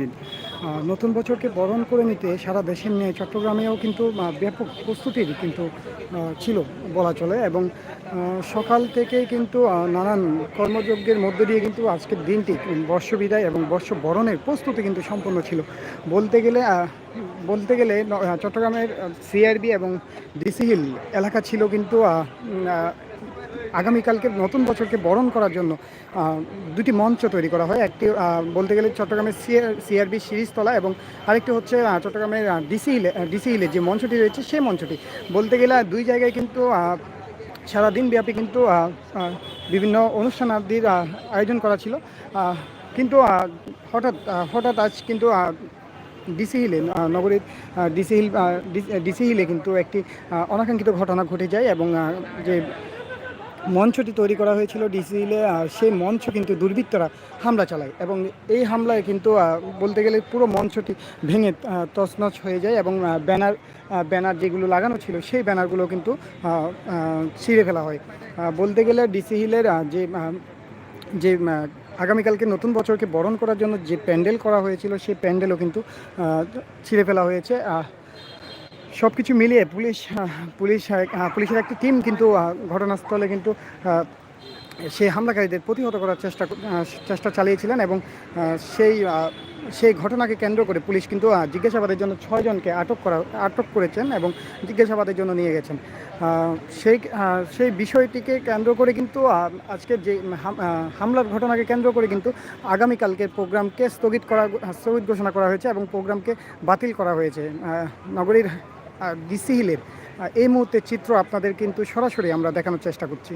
দিন। নতুন বছরকে বরণ করে নিতে সারা দেশের নিয়ে চট্টগ্রামেও কিন্তু ব্যাপক প্রস্তুতির কিন্তু ছিল বলা চলে এবং সকাল থেকেই কিন্তু নানান কর্মযজ্ঞের মধ্য দিয়ে কিন্তু আজকের দিনটি বর্ষ বিদায় এবং বর্ষ বরণের প্রস্তুতি কিন্তু সম্পন্ন ছিল। বলতে গেলে বলতে গেলে চট্টগ্রামের সিআরবি এবং ডিসি হিল এলাকা ছিল কিন্তু আগামীকালকে নতুন বছরকে বরণ করার জন্য দুটি মঞ্চ তৈরি করা হয়। একটি বলতে গেলে চট্টগ্রামের সিআরবি সিরিজতলা এবং আরেকটি হচ্ছে চট্টগ্রামের ডিসি হিলে ডিসি হিলে যে মঞ্চটি রয়েছে সেই মঞ্চটি। বলতে গেলে দুই জায়গায় কিন্তু সারাদিন ব্যাপী কিন্তু বিভিন্ন অনুষ্ঠান আদির আয়োজন করা ছিল। কিন্তু হঠাৎ হঠাৎ আজ কিন্তু ডিসি হিলে নগরীর ডিসি হিল ডিসি হিলে কিন্তু একটি অনাকাঙ্ক্ষিত ঘটনা ঘটে যায় এবং যে মঞ্চটি তৈরি করা হয়েছিল ডিসিলে সেই মঞ্চ কিন্তু দুর্বৃত্তরা হামলা চালায় এবং এই হামলায় কিন্তু বলতে গেলে পুরো মঞ্চটি ভেঙে তছনছ হয়ে যায় এবং ব্যানার ব্যানার যেগুলো লাগানো ছিল সেই ব্যানারগুলো কিন্তু ছিঁড়ে ফেলা হয়। বলতে গেলে ডিসি হিলের যে যে আগামীকালকে নতুন বছরকে বরণ করার জন্য যে প্যান্ডেল করা হয়েছিল, সেই প্যান্ডেলও কিন্তু ছিঁড়ে ফেলা হয়েছে। সব কিছু মিলিয়ে পুলিশ পুলিশ পুলিশের একটি টিম কিন্তু ঘটনাস্থলে কিন্তু সেই হামলাকারীদের প্রতিহত করার চেষ্টা চেষ্টা চালিয়েছিলেন এবং সেই সেই ঘটনাকে কেন্দ্র করে পুলিশ কিন্তু জিজ্ঞাসাবাদের জন্য ছয়জনকে আটক করা আটক করেছেন এবং জিজ্ঞাসাবাদের জন্য নিয়ে গেছেন। সেই সেই বিষয়টিকে কেন্দ্র করে কিন্তু আহ, আজকের যে হামলার ঘটনাকে কেন্দ্র করে কিন্তু আগামীকালকের প্রোগ্রামকে স্থগিত করা স্থগিত ঘোষণা করা হয়েছে এবং প্রোগ্রামকে বাতিল করা হয়েছে। নগরীর ডিসি হিলের এই মুহূর্তে চিত্র আপনাদের কিন্তু সরাসরি আমরা দেখানোর চেষ্টা করছি।